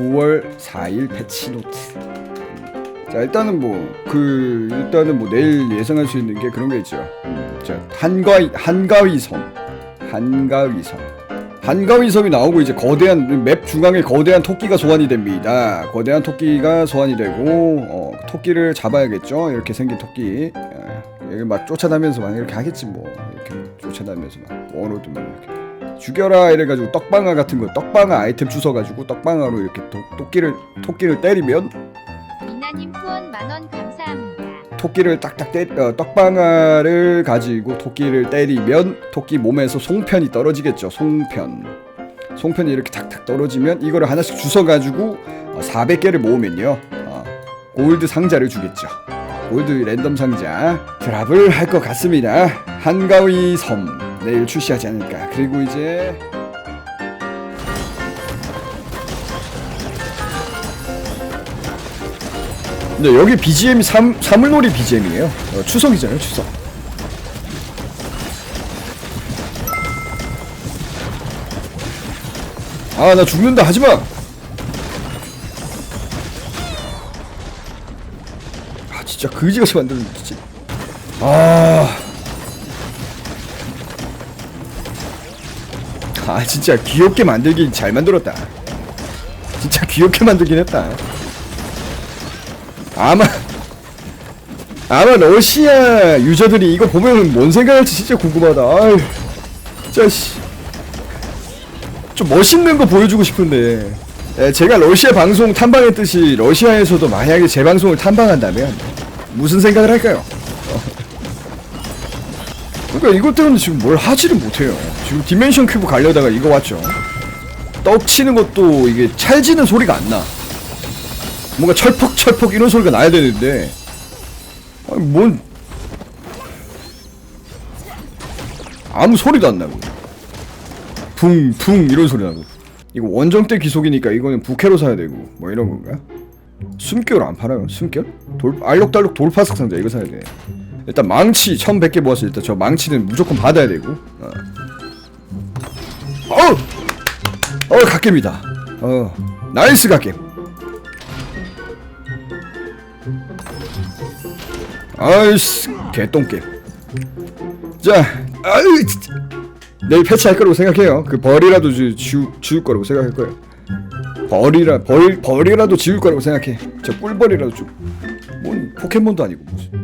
9월 4일 패치 노트. 자 일단은 뭐 그 일단은 뭐 내일 예상할 수 있는 게 그런 게 있죠. 음, 자 한가위 한가위 섬, 한가위 섬. 한가위 섬이 나오고 이제 거대한 맵 중앙에 거대한 토끼가 소환이 됩니다. 거대한 토끼가 소환이 되고 어, 토끼를 잡아야겠죠. 이렇게 생긴 토끼. 어, 여기 막 쫓아다니면서 막 이렇게 하겠지 뭐 이렇게 쫓아다니면서 막 원호드만 이렇게 죽여라 이래가지고 떡방아 같은 거 떡방아 아이템 주워가지고 떡방아로 이렇게 도, 토끼를 토끼를 때리면 미나님 후원 만원 감사합니다. 토끼를 딱딱 때 어, 떡방아를 가지고 토끼를 때리면 토끼 몸에서 송편이 떨어지겠죠. 송편. 송편이 이렇게 탁탁 떨어지면 이거를 하나씩 주워가지고 어, 400개를 모으면요. 어, 골드 상자를 주겠죠. 골드 랜덤 상자 드랍을 할 것 같습니다. 한가위 섬 내일 출시하지 않을까. 그리고 이제 근데 여기 BGM이 삼, 사물놀이 BGM이에요. 어, 추석이잖아요, 추석. 아, 나 죽는다, 하지 마! 아, 진짜 그지같이 만드는 진짜. 아. 아, 진짜 귀엽게 만들긴 잘 만들었다. 진짜 귀엽게 만들긴 했다. 아마 아마 러시아 유저들이 이거 보면 뭔 생각할지 진짜 궁금하다. 아유, 진짜 씨. 좀 멋있는 거 보여주고 싶은데. 예, 제가 러시아 방송 탐방했듯이 러시아에서도 만약에 제 방송을 탐방한다면 무슨 생각을 할까요? 어. 그러니까 이것 때문에 지금 뭘 하지를 못해요. 지금 디멘션 큐브 가려다가 이거 왔죠. 떡 치는 것도 이게 찰지는 소리가 안 나. 뭔가 철퍽철퍽 이런 소리가 나야 되는데 아니 뭔 아무 소리도 안 나고 붕붕 이런 소리 나고 이거 원정 때 기속이니까 이거는 부캐로 사야 되고 뭐 이런 건가? 숨결 안 팔아요 숨결? 돌 알록달록 돌파석 상자 이거 사야 돼 일단 망치 1100개 모았어 일단 저 망치는 무조건 받아야 되고. 어. 어우! 어 갓겜이다. 어 나이스 갓겜. 아이씨 개똥겜. 자 아유 진짜. 내일 패치할 거라고 생각해요. 그 벌이라도 주, 주, 지울 거라고 생각할 거예요. 벌이라 벌 벌이라도 지울 거라고 생각해. 저 꿀벌이라도 좀 뭔 포켓몬도 아니고 무슨